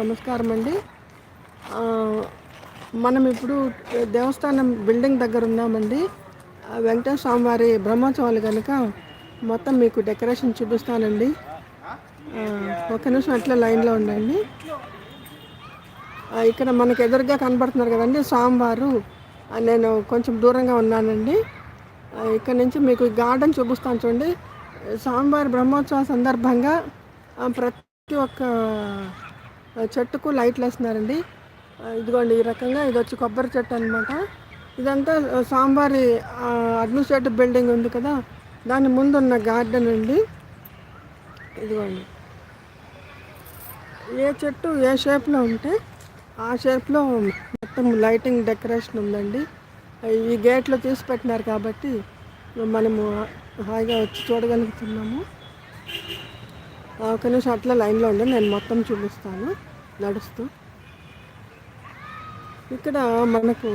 నమస్కారం అండి మనం ఇప్పుడు దేవస్థానం బిల్డింగ్ దగ్గర ఉన్నామండి. వెంకటేశ్వర స్వామివారి బ్రహ్మోత్సవాలు కనుక మొత్తం మీకు డెకరేషన్ చూపిస్తానండి. ఒక నిమిషం అట్లా లైన్లో ఉండండి. ఇక్కడ మనకు ఎదురుగా కనబడుతున్నారు కదండి స్వామివారు. నేను కొంచెం దూరంగా ఉన్నానండి. ఇక్కడ నుంచి మీకు గార్డెన్ చూపిస్తాను చూడండి. స్వామివారి బ్రహ్మోత్సవ సందర్భంగా ప్రతి ఒక్క చెట్టుకు లైట్లు వేస్తున్నారండి. ఇదిగోండి ఈ రకంగా ఇది వచ్చి కొబ్బరి చెట్టు అనమాట ఇదంతా సాంబారి అడ్మినిస్ట్రేటివ్ బిల్డింగ్ ఉంది కదా దాని ముందు ఉన్న గార్డెన్ అండి. ఇదిగోండి. ఏ చెట్టు ఏ షేప్లో ఉంటే ఆ షేప్లో మొత్తం లైటింగ్ డెకరేషన్ ఉందండి. ఈ గేట్లో తీసి పెట్టినారు కాబట్టి మనము హాయిగా వచ్చి చూడగలుగుతున్నాము. ఒక నిమిషం అట్లా లైన్లో ఉండి నేను మొత్తం చూపిస్తాను. నడుస్తూ. ఇక్కడ మనకు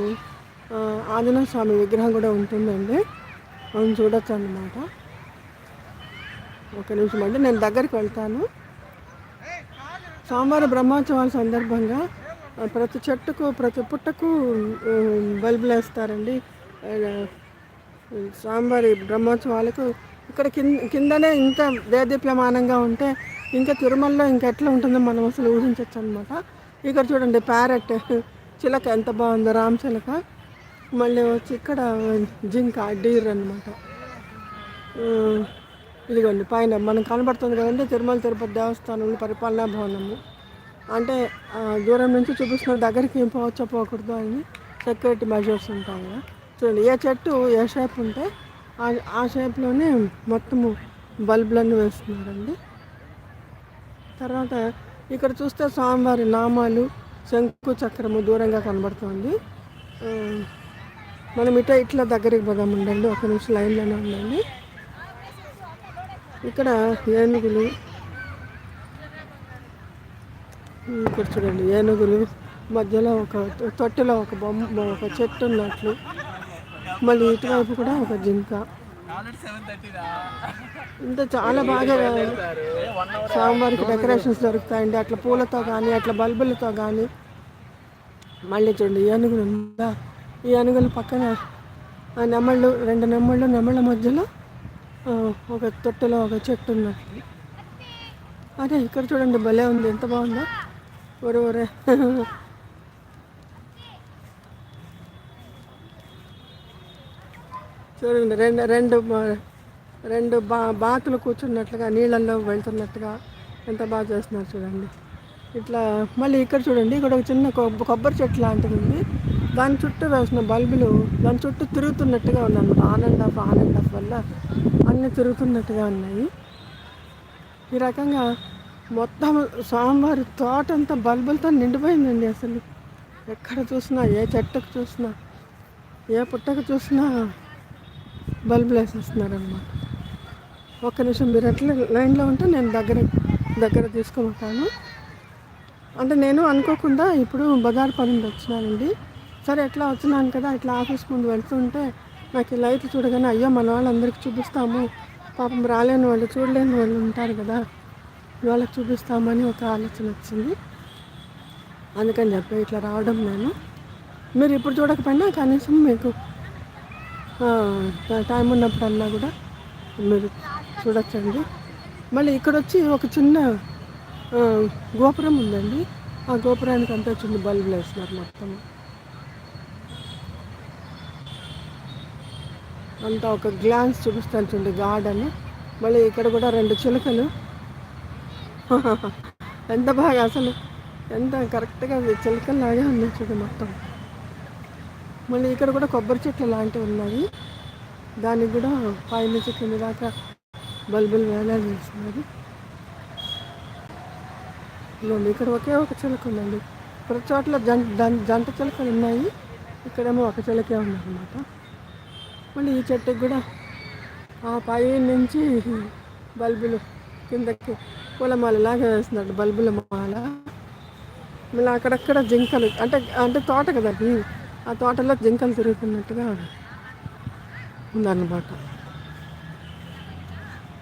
ఆంజనేయ స్వామి విగ్రహం కూడా ఉంటుందండి. మనం చూడొచ్చు అన్నమాట ఒక నిమిషం అండి నేను దగ్గరికి వెళ్తాను. సోమవారం బ్రహ్మోత్సవాల సందర్భంగా ప్రతి చెట్టుకు ప్రతి పుట్టకు బల్బులు వేస్తారండి. స్వామివారి బ్రహ్మోత్సవాలకు ఇక్కడ కింద కిందనే ఇంత దేదీప్యమానంగా ఉంటే ఇంకా తిరుమలలో ఇంకా ఎట్లా ఉంటుందో మనం అసలు ఊహించవచ్చు అనమాట ఇక్కడ చూడండి ప్యారెట్. చిలక ఎంత బాగుందో రామ్ చిలక. మళ్ళీ వచ్చి ఇక్కడ జింక డీర్ అనమాట ఇదిగోండి పైన మనకు కనబడుతుంది కదండి తిరుమల తిరుపతి దేవస్థానం పరిపాలనా భవనము. అంటే దూరం నుంచి చూపిస్తున్న దగ్గరికి ఏం పోవచ్చో పోకూడదు అని సెక్యూరిటీ మెజర్స్ ఉంటాయి కదా. చూడండి ఏ చెట్టు ఏ షేప్ ఉంటే ఆ షేప్లోనే మొత్తము బల్బులన్నీ వేస్తున్నారండి. తర్వాత ఇక్కడ చూస్తే స్వామివారి నామాలు శంకు చక్రము దూరంగా కనబడుతుంది. మనం ఇట ఇట్లా దగ్గరికి పోదాం ఉండండి ఒక నిమిషం లైన్లోనే ఉండండి. ఇక్కడ ఏనుగులు ఇక్కడ చూడండి ఏనుగులు మధ్యలో ఒక తొట్టెలో ఒక బొమ్మ ఒక చెట్టు ఉన్నట్లు. మళ్ళీ ఇటువైపు కూడా ఒక జింక. ఇంత చాలా బాగా సాంబార్కి డెకరేషన్స్ దొరుకుతాయండి. అట్లా పూలతో కానీ అట్లా బల్బులతో కానీ మళ్ళీ చూడండి ఏనుగులు ఉందా? ఈ ఏనుగుల పక్కన ఆ నెమళ్ళు రెండు నెమళ్ళు నెమళ్ళ మధ్యలో ఒక తొట్టెలో ఒక చెట్టు ఉన్నట్లు అదే ఇక్కడ చూడండి భలే ఉంది. ఎంత బాగుందో. ఒరే ఒరే. చూడండి రెండు రెండు రెండు బా బాతులు కూర్చున్నట్లుగా నీళ్ళల్లో వెళ్తున్నట్టుగా ఎంత బాగా చేస్తున్నారు చూడండి. ఇట్లా మళ్ళీ ఇక్కడ చూడండి ఇక్కడ ఒక చిన్న కొబ్బ కొబ్బరి చెట్టు లాంటిది ఉంది. దాని చుట్టూ వేసిన బల్బులు దాని చుట్టూ తిరుగుతున్నట్టుగా ఉందన్నమాట. On and off on and off వల్ల అన్నీ తిరుగుతున్నట్టుగా ఉన్నాయి. ఈ రకంగా మొత్తం స్వామివారి తోట అంతా బల్బులతో నిండిపోయిందండి అసలు. ఎక్కడ చూసినా ఏ చెట్టుకు చూసినా ఏ పుట్టకు చూసినా బల్బులు వేసేస్తున్నారనమాట ఒక్క నిమిషం మీరు ఎట్లా లైన్లో ఉంటే నేను దగ్గర దగ్గర తీసుకుంటాను. అంటే నేను అనుకోకుండా ఇప్పుడు బజార్ పని వచ్చినానండి. సరే ఎట్లా వచ్చినాను కదా ఇట్లా ఆఫీస్ ముందు వెళ్తుంటే నాకు ఈ లైట్లు చూడగానే అయ్యో మన వాళ్ళందరికీ చూపిస్తాము. పాపం రాలేని వాళ్ళు చూడలేని వాళ్ళు ఉంటారు కదా వాళ్ళకి చూపిస్తామని ఒక ఆలోచన వచ్చింది. అందుకని చెప్పి ఇట్లా రావడం నేను. మీరు ఇప్పుడు చూడకపోయినా కనీసం మీకు టైం ఉన్నప్పుడన్నా కూడా మీరు చూడొచ్చండి. మళ్ళీ ఇక్కడ వచ్చి ఒక చిన్న గోపురం ఉందండి. ఆ గోపురానికి అంతా చిన్న బల్బులు వేస్తున్నారు మొత్తం. అంతా ఒక గ్లాన్స్ చూపిస్తాను చూడండి గార్డెన్. మళ్ళీ ఇక్కడ కూడా రెండు చిలుకలు. ఎంత బాగా అసలు ఎంత కరెక్ట్గా చిలుకల్లాగే ఉంది చూడండి మొత్తం. మళ్ళీ ఇక్కడ కూడా కొబ్బరి చెట్లు లాంటివి ఉన్నాయి. దానికి కూడా పైనుంచి కింద దాకా బల్బులు వేలాలు చేస్తున్నారు ఇదిగోండి ఇక్కడ ఒకే ఒక చిలక ఉందండి. ప్రతి చోట్ల జంట జంట చిలకలు ఉన్నాయి. ఇక్కడేమో ఒక చిలకే ఉందన్నమాట. మళ్ళీ ఈ చెట్టుకి కూడా ఆ పై నుంచి బల్బులు కిందకి పూలమాల లాగా బల్బుల మాల. మళ్ళీ అక్కడక్కడ జింకలు అంటే అంటే తోట కదా అది ఆ తోటలో జింకలు తిరుగుతున్నట్టుగా ఉందన్నమాట.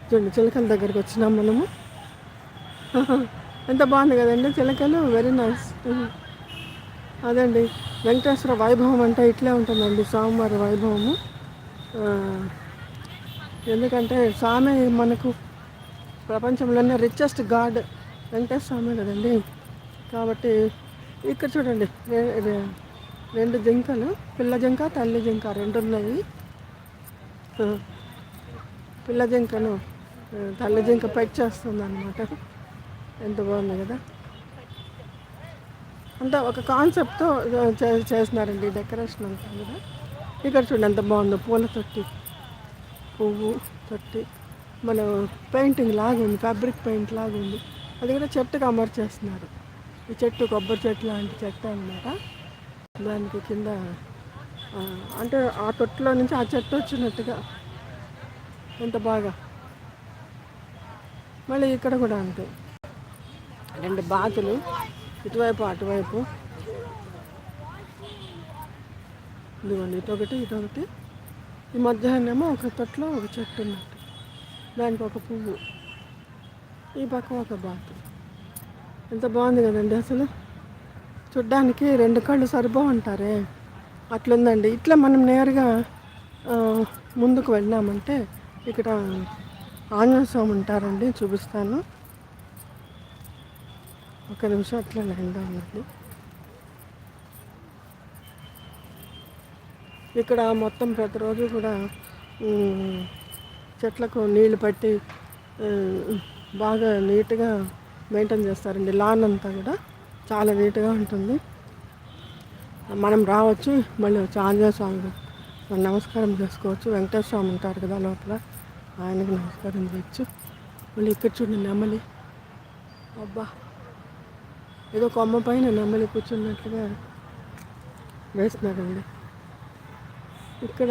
చూడండి చిలకల దగ్గరికి వచ్చినాం మనము. ఎంత బాగుంది కదండి చిలకలు? వెరీ నైస్ అదండి వెంకటేశ్వర వైభవం అంటే ఇట్లే ఉంటుందండి స్వామివారి వైభవము. ఎందుకంటే స్వామి మనకు ప్రపంచంలోనే రిచెస్ట్ గాడ్ వెంకటేశ్వర స్వామి కదండి. కాబట్టి ఇక్కడ చూడండి రెండు జింకలు పిల్ల జింక తల్లి జింక రెండు ఉన్నాయి పిల్ల జింకను తల్లి జింక పెట్ చేస్తుంది అనమాట ఎంత బాగుంది కదా? అంతా ఒక కాన్సెప్ట్తో చే- చేస్తున్నారండి డెకరేషన్ అంతా కూడా. ఇక్కడ చూడండి ఎంత బాగుందో పూల తొట్టి. పువ్వు తొట్టి. మన పెయింటింగ్ లాగా ఉంది ఫ్యాబ్రిక్ పెయింట్ లాగా ఉంది. అది కూడా చెట్టుకు అమర్చేస్తున్నారు ఈ చెట్టు కొబ్బరి చెట్టు లాంటి చెట్టు అనమాట దానికి కింద అంటే ఆ తొట్టులో నుంచి ఆ చెట్టు వచ్చినట్టుగా. ఎంత బాగా. మళ్ళీ ఇక్కడ కూడా అంతే. రెండు బాతులు ఇటువైపు అటువైపు. ఇదిగోండి ఇటొకటి ఇటొకటి. ఈ మధ్యాహ్నమేమో ఒక తొట్లో ఒక చెట్టు ఉన్నట్టు. దానికి ఒక పువ్వు. ఈ పక్క ఒక బాతు. ఎంత బాగుంది కదండి అసలు? చూడ్డానికి రెండు కళ్ళు సరిపోమంటారే అట్లుందండి. ఇట్లా మనం నేరుగా ముందుకు వెళ్ళామంటే ఇక్కడ ఆంజనేయ స్వామి ఉంటారండి చూపిస్తాను. ఒక నిమిషం అట్లా లైన్గా ఉండండి. ఇక్కడ మొత్తం ప్రతిరోజు కూడా చెట్లకు నీళ్ళు పట్టి బాగా నీట్గా మెయింటైన్ చేస్తారండి. లాన్ అంతా కూడా చాలా నీట్గా ఉంటుంది. మనం రావచ్చు మళ్ళీ వచ్చి ఆంజనేయ స్వామి నమస్కారం చేసుకోవచ్చు. వెంకటేశ్వర స్వామి ఉంటారు కదా లోపల. ఆయనకి నమస్కారం చేయొచ్చు. మళ్ళీ ఇక్కడ చూడండి నెమలి. అబ్బా. ఏదో కొమ్మ పైన నెమలి కూర్చున్నట్లుగా వేస్తున్నారండి ఇక్కడ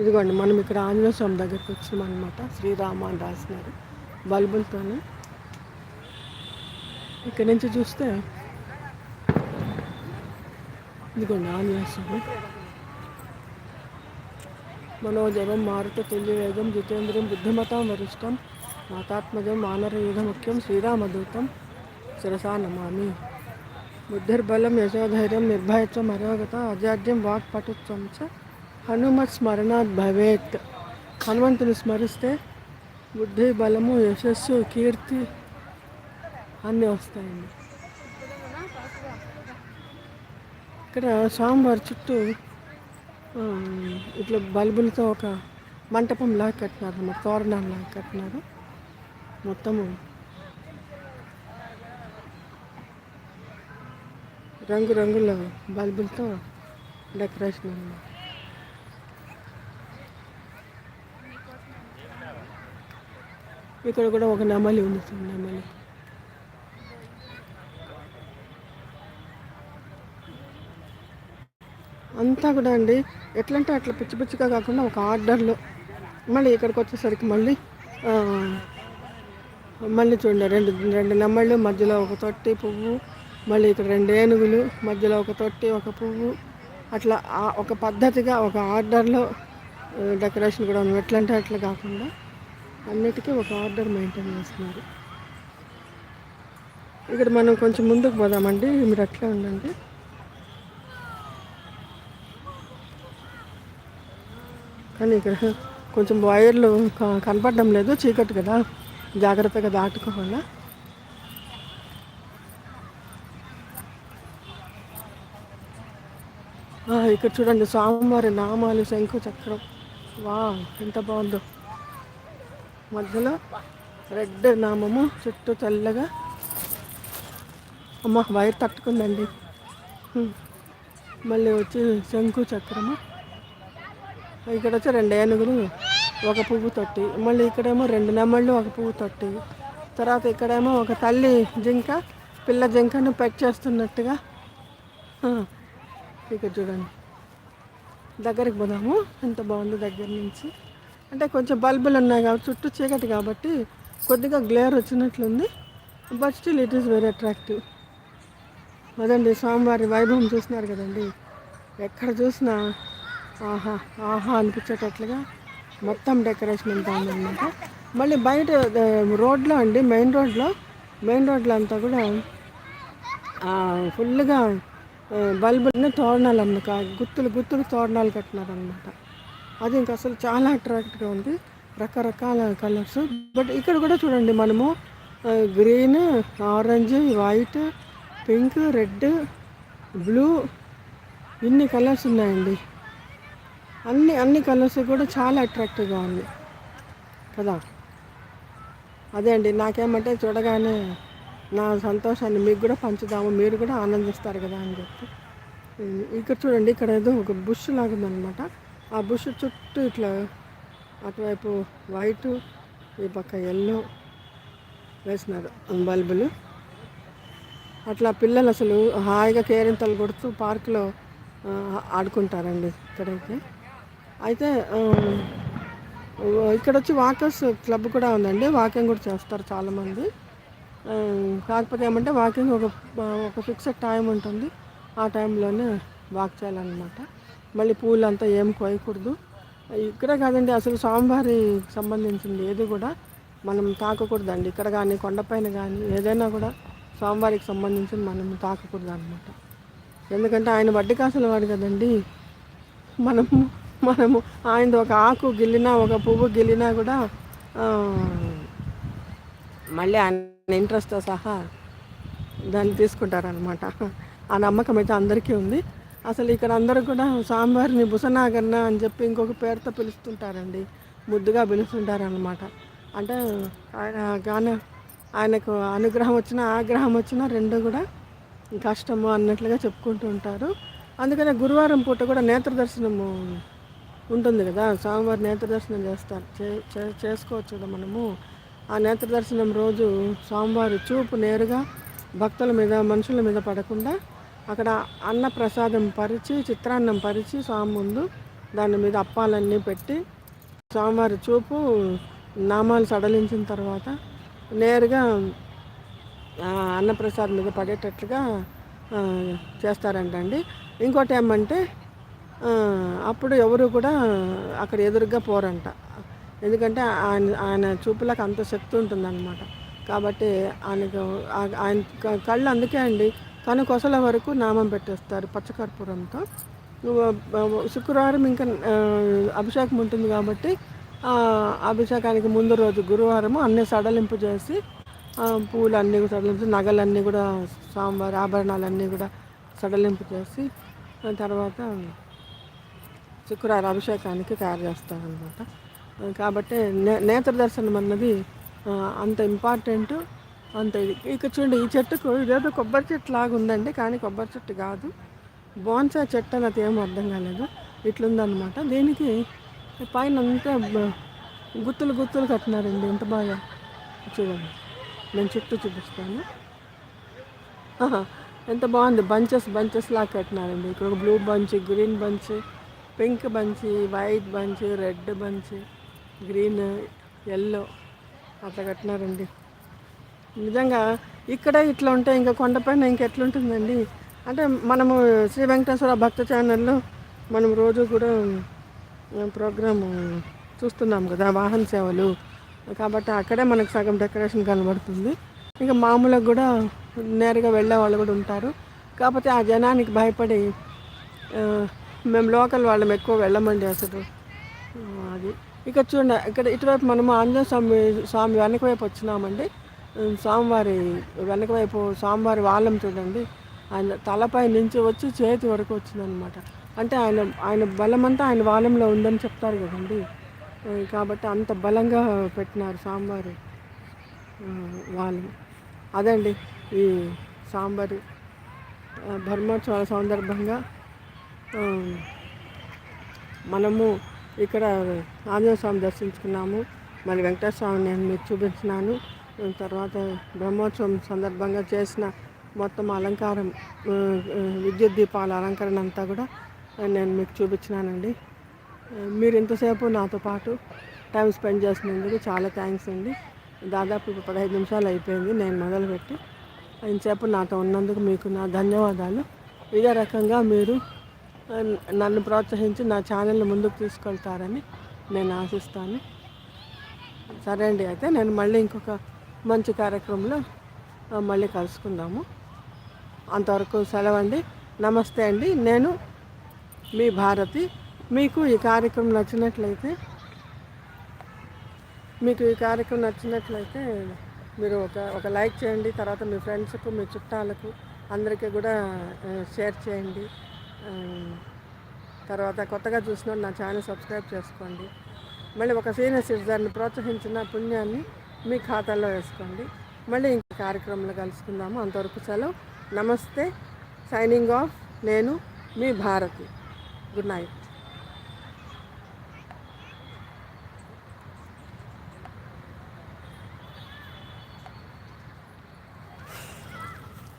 ఇదిగోండి మనం ఇక్కడ ఆంజనేయ స్వామి దగ్గరికి వచ్చాం అనమాట శ్రీరామ అని రాసినారు బల్బులతోనే. ఇక్కడ నుంచి చూస్తే ఇదిగోండి ఆంజనేయ స్వామి. మనోజవం మారుత తుల్యవేగం జితేంద్రియం బుద్ధిమతాం వరిష్టం మాతాత్మజం వానరయుధ ముఖ్యం శ్రీరామదూతం శిరసా నమామి బుద్ధిర్బలం యశోధైర్యం నిర్భయత్వం అరోగత అజాడ్యం వాక్పటుత్వం చ హనుమత్ స్మరణాత్ భవేత్ హనుమంతుని స్మరిస్తే బుద్ధి బలము యశస్సు కీర్తి అన్నీ వస్తాయండి ఇక్కడ స్వామివారి చుట్టూ ఇట్లా బల్బులతో ఒక మంటపం లాగా కట్టినారు అన్నమాట తోరణాలు లాగా కట్టినారు. మొత్తము రంగురంగుల బల్బులతో డెకరేషన్ అన్నమాట. ఇక్కడ కూడా ఒక నెమలి ఉంది నెమలి. అంతా కూడా అండి. ఎట్లంటే అట్లా పిచ్చి పిచ్చిగా కాకుండా ఒక ఆర్డర్లో మళ్ళీ ఇక్కడికి వచ్చేసరికి మళ్ళీ మళ్ళీ చూడండి రెండు రెండు నెమ్మళ్ళు మధ్యలో ఒక తొట్టి పువ్వు మళ్ళీ ఇక్కడ రెండు ఏనుగులు మధ్యలో ఒక తొట్టి ఒక పువ్వు. అట్లా ఒక పద్ధతిగా ఒక ఆర్డర్లో డెకరేషన్ కూడా ఉంది. ఎట్లంటే అట్లా కాకుండా అన్నిటికీ ఒక ఆర్డర్ మెయింటైన్ చేస్తున్నారు. ఇక్కడ మనం కొంచెం ముందుకు పోదామండి. మీరు అట్లా ఉండండి. కానీ ఇక్కడ కొంచెం వైర్లు క- కనపడడం లేదు చీకటి కదా. జాగ్రత్తగా దాటుకోవాలా? ఇక్కడ చూడండి స్వామివారి నామాలు శంకు చక్రం. వా ఎంత బాగుందో. మధ్యలో రెడ్ నామము చుట్టూ తెల్లగా. అమ్మ వైర్ తట్టుకుందండి. మళ్ళీ వచ్చి శంకు చక్రము. ఇక్కడ వచ్చి రెండు ఏనుగులు ఒక పువ్వు తొట్టి. మళ్ళీ ఇక్కడేమో రెండు నెమళ్ళు ఒక పువ్వు తొట్టి. తర్వాత ఇక్కడేమో ఒక తల్లి జింక పిల్ల జింకను పెట్ చేస్తున్నట్టుగా. ఇక్కడ చూడండి. దగ్గరికి పోదాము. ఎంత బాగుంది దగ్గర నుంచి. అంటే కొంచెం బల్బులు ఉన్నాయి కాబట్టి చుట్టూ చీకటి కాబట్టి కొద్దిగా glare వచ్చినట్లుంది. But still it is very attractive అదండి స్వామివారి వైభవం చూస్తున్నారు కదండి. ఎక్కడ చూసినా ఆహా ఆహా అనిపించేటట్లుగా మొత్తం డెకరేషన్ అంతా ఉందన్నమాట. మళ్ళీ బయట రోడ్లో అండి మెయిన్ రోడ్లో మెయిన్ రోడ్లో అంతా కూడా ఫుల్గా బల్బుల్ని తోరణాలు అన్నమాట గుత్తులు గుత్తులు తోరణాలు కట్టినారనమాట అది ఇంకా అసలు చాలా అట్రాక్ట్గా ఉంది. రకరకాల కలర్స్. బట్ ఇక్కడ కూడా చూడండి మనము green orange white pink red blue ఇన్ని కలర్స్ ఉన్నాయండి. అన్ని అన్ని కలర్స్ కూడా చాలా అట్రాక్టివ్గా ఉంది. కదా? అదే అండి నాకేమంటే చూడగానే నా సంతోషాన్ని మీకు కూడా పంచుదాము మీరు కూడా ఆనందిస్తారు కదా అని చెప్పి. ఇక్కడ చూడండి ఇక్కడ ఏదో ఒక బుష్ లాగా ఉందనమాట ఆ బుష్ చుట్టూ ఇట్లా అటువైపు వైట్ ఈ పక్క ఎల్లో వేసినారు బల్బులు అట్లా పిల్లలు అసలు హాయిగా కేరింతలు కొడుతూ పార్కులో ఆడుకుంటారండి ఇక్కడైతే అయితే ఇక్కడ వచ్చి వాకర్స్ క్లబ్ కూడా ఉందండి. వాకింగ్ కూడా చేస్తారు చాలామంది. కాకపోతే ఏమంటే వాకింగ్ ఒక ఒక ఫిక్స్డ్ టైం ఉంటుంది. ఆ టైంలోనే వాక్ చేయాలన్నమాట. మళ్ళీ పూలు అంతా ఏం కోయకూడదు. ఇక్కడ కాదండి అసలు స్వామివారి సంబంధించింది ఏది కూడా మనం తాకకూడదండి. ఇక్కడ కానీ కొండపైన కానీ ఏదైనా కూడా స్వామివారికి సంబంధించింది మనం తాకకూడదు అనమాట ఎందుకంటే ఆయన వడ్డీ కాసుల వాడు కదండి. మనము మనము ఆయనది ఒక ఆకు గిల్లినా ఒక పువ్వు గిల్లినా కూడా మళ్ళీ ఆయన ఇంట్రెస్ట్తో సహా దాన్ని తీసుకుంటారనమాట ఆ నమ్మకం అయితే అందరికీ ఉంది. అసలు ఇక్కడ అందరూ కూడా సాంబార్ని బుసనాగన్న అని చెప్పి ఇంకొక పేరుతో పిలుస్తుంటారండి. ముద్దుగా పిలుస్తుంటారనమాట అంటే ఆయన గాన ఆయనకు అనుగ్రహం వచ్చినా ఆగ్రహం వచ్చినా రెండు కూడా కష్టము అన్నట్లుగా చెప్పుకుంటూ ఉంటారు. అందుకనే గురువారం పూట కూడా నేత్ర దర్శనము ఉంటుంది కదా స్వామివారి నేత్ర దర్శనం చేస్తారు. చే- చే- చేసుకోవచ్చు కదా మనము. ఆ నేత్ర దర్శనం రోజు స్వామివారి చూపు నేరుగా భక్తుల మీద మనుషుల మీద పడకుండా అక్కడ అన్న ప్రసాదం పరిచి చిత్రాన్నం పరిచి స్వామి ముందు దాని మీద అప్పాలన్నీ పెట్టి స్వామివారి చూపు నామాలు సడలించిన తర్వాత నేరుగా అన్నప్రసాదం అన్నప్రసాద్ మీద పడేటట్లుగా చేస్తారంటండి. ఇంకోటి ఏమంటే అప్పుడు ఎవరు కూడా అక్కడ ఎదురుగా పోరంట. ఎందుకంటే ఆయన ఆయన చూపులకు అంత శక్తి ఉంటుందన్నమాట. కాబట్టి ఆయనకు ఆయన కళ్ళు అందుకే అండి. కను కొసల వరకు నామం పెట్టేస్తారు పచ్చకర్పూరంతో. శుక్రవారం ఇంకా అభిషేకం ఉంటుంది కాబట్టి అభిషేకానికి ముందు రోజు గురువారము అన్నీ సడలింపు చేసి పూలు అన్నీ కూడా సడలింపు నగలన్నీ కూడా సాంబార్ ఆభరణాలన్నీ కూడా సడలింపు చేసి తర్వాత శుక్రవారం అభిషేకానికి తయారు చేస్తారనమాట కాబట్టి నే నేత్ర దర్శనం అన్నది అంత ఇంపార్టెంట్ అంత ఇది. ఇక చూడండి ఈ చెట్టుకు ఇదేదో కొబ్బరి చెట్టు లాగా ఉందండి కానీ కొబ్బరి చెట్టు కాదు. బోన్సా చెట్టు అన్నది ఏం అర్థం కాలేదు. ఇట్లుందనమాట దీనికి పైన అంతా గుత్తులు గుత్తులు కట్టినారండి. ఎంత బాగా చూడండి. నేను చుట్టూ చూపిస్తాను. ఎంత బాగుంది. బంచెస్ బంచెస్ లాగా కట్టినారండి. ఇక్కడ ఒక blue bunch green bunch pink bunch white bunch red bunch green yellow అట్లా కట్టినారండి. నిజంగా ఇక్కడ ఇట్లా ఉంటే ఇంకా కొండపైన ఇంకెట్లుంటుందండి అంటే మనము శ్రీ వెంకటేశ్వర భక్త ఛానల్లో మనం రోజు కూడా ప్రోగ్రాము చూస్తున్నాం కదా వాహన సేవలు. కాబట్టి అక్కడే మనకు సగం డెకరేషన్ కనబడుతుంది. ఇంకా మామూలుగా కూడా నేరుగా వెళ్ళే వాళ్ళు కూడా ఉంటారు. కాకపోతే ఆ జనానికి భయపడి మేము లోకల్ వాళ్ళం ఎక్కువ వెళ్ళమండి అసలు. అది. ఇక చూడండి ఇక్కడ ఇటువైపు మనము ఆంజనేయ స్వామి స్వామి వెనక వైపు వచ్చినామండి. స్వామివారి వెనక వైపు స్వామివారి వాళ్ళం చూడండి. ఆయన తలపై నుంచి వచ్చి చేతి వరకు వచ్చిందనమాట. అంటే ఆయన ఆయన బలమంతా ఆయన వాళ్ళంలో ఉందని చెప్తారు కదండి. కాబట్టి అంత బలంగా పెట్టినారు స్వామివారి వాళ్ళం వాళ్ళు అదండి ఈ సాంబారు బ్రహ్మోత్సవాల సందర్భంగా మనము ఇక్కడ ఆంజనేయ స్వామి దర్శించుకున్నాము. మరి వెంకటేశ్వర నేను మీకు చూపించినాను. తర్వాత బ్రహ్మోత్సవం సందర్భంగా చేసిన మొత్తం అలంకారం విద్యుత్ దీపాల అలంకరణ అంతా కూడా నేను మీకు చూపించినానండి. మీరు ఇంతసేపు నాతో పాటు టైం స్పెండ్ చేసినందుకు చాలా థ్యాంక్స్ అండి. దాదాపు ఇప్పుడు పదహైదు నిమిషాలు అయిపోయింది నేను మొదలుపెట్టి. ఇంతసేపు నాతో ఉన్నందుకు మీకు నా ధన్యవాదాలు. ఇదే రకంగా మీరు నన్ను ప్రోత్సహించి నా ఛానల్ని ముందుకు తీసుకెళ్తారని నేను ఆశిస్తాను. సరే అండి అయితే నేను మళ్ళీ ఇంకొక మంచి కార్యక్రమంలో మళ్ళీ కలుసుకుందాము. అంతవరకు సెలవండి. నమస్తే అండి. నేను మీ భారతి. మీకు ఈ కార్యక్రమం నచ్చినట్లయితే మీకు ఈ కార్యక్రమం నచ్చినట్లయితే మీరు ఒక ఒక లైక్ చేయండి. తర్వాత మీ ఫ్రెండ్స్కు మీ చుట్టాలకు అందరికీ కూడా షేర్ చేయండి. తర్వాత కొత్తగా చూసిన నా ఛానల్ సబ్స్క్రైబ్ చేసుకోండి. మళ్ళీ ఒక సీనియర్ సిటిజన్ని ప్రోత్సహించిన పుణ్యాన్ని మీ ఖాతాలో వేసుకోండి. మళ్ళీ ఇంక కార్యక్రమంలో కలుసుకుందాము. అంతవరకు సెలవు. నమస్తే. Signing off. నేను మీ భారతి. Good night.